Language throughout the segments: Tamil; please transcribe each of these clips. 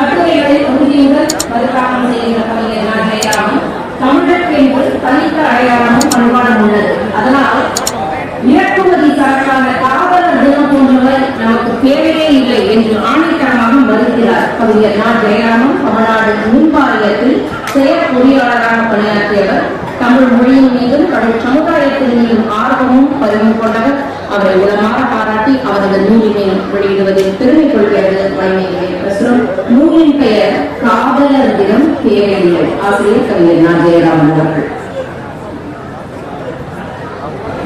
கட்டுரைகளை உறுதியுடன் மறுகாலம் செய்கிற கவிஞர் நான் ஜெயராமன் தமிழருக்கு என்று தனித்த அடையாளமும் பண்பாடும் உள்ளது. அதனால் இறக்குமதி சரக்கான காவலர் தினம் போன்றவை நமக்கு தேவையே இல்லை என்று ஆணைத்தரமாக மறுக்கிறார் கவிஞர் நான் ஜெயராமன் தமிழ்நாடு மின் வாரியத்தில் செயற் பொறியாளராக பணியாற்றியவர். தமிழ் மொழியின் மீதும் தமிழ் சமுதாயத்தின் மீதும் ஆர்வமும் பதிவு கொண்டவர். அவரை உளமாற பாராட்டி அவரது நூலினை வெளியிடுவதில் பெருமை கொள்கிறது வழங்கிய பிரசுரம் நூலின் பெயர் காதலர் தினம் தேவையில்லை ஆசிரியர் கவிஞர் நான் ஜெயராமன் அவர்கள்.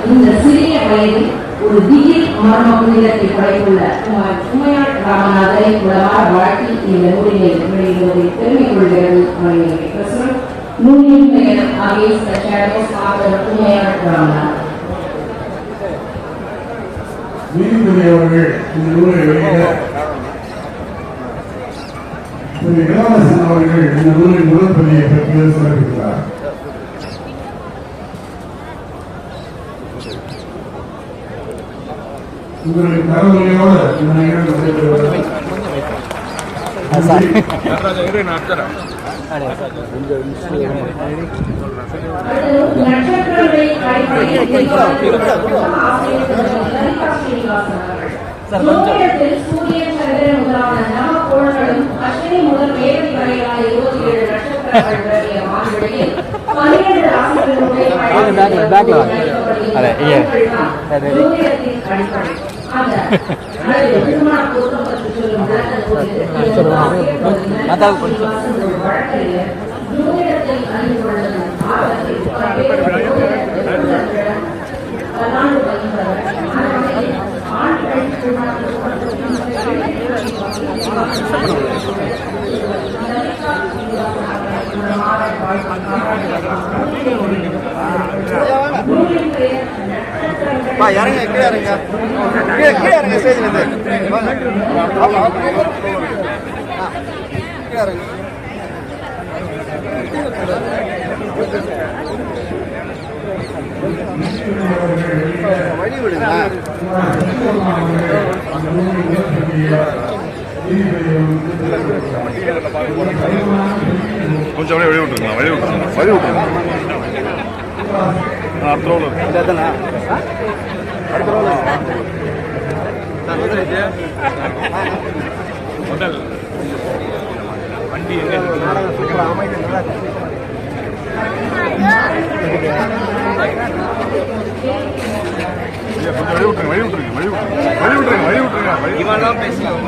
இந்த சிறிய வயதில் ஒரு திடீர் மர்ம புனிதத்தை படைத்துள்ள உமார் உமையாள் ராமநாதரை உலகார் வாழ்க்கை இந்த நூலினை வெளியிடுவதை பெருமை கொள்கிறது அவருடைய பிரசுரம் நூலின் பெயர் ages the shadows author Umayal Ramanathar. நீதிபதி அவர்கள் இந்த நூலை வெளியிட. திரு. இளவரசன் அவர்கள் இந்த நூலை முதல் பள்ளியை சிறப்பிக்கிறார் உங்களுடைய தரவுகளோடு இந்த நிகழ்வு நடைபெறுகிறது நட்சத்திரங்களை அடிப்படையில் ஏழு நட்சத்திரங்கள் பன்னிரண்டு ராசிகளுடைய பா இறங்க கீழே இறங்க. கீழே கீழே இறங்க ஸ்டேஜ்ல இருந்து. கீழே இறங்க. வழி விடுங்க அந்த நூலின் முதல் பள்ளியை நீதிபதி அவர்கள் கொஞ்சம் அப்படியே வழி விட்டுருங்க. வழி விட்டுருங்க. வழி விட்டுருங்க. ஆ, அடுத்த ஆ? அடுத்த வந்துருச்சு முதல் வண்டி எங்க வழி விட்டுருங்க. வழி விட்டுருங்க. வழி விட்டுருங்க. வழி விட்டுருங்க. வழி விட்டுருங்க. தான் பேசலாம்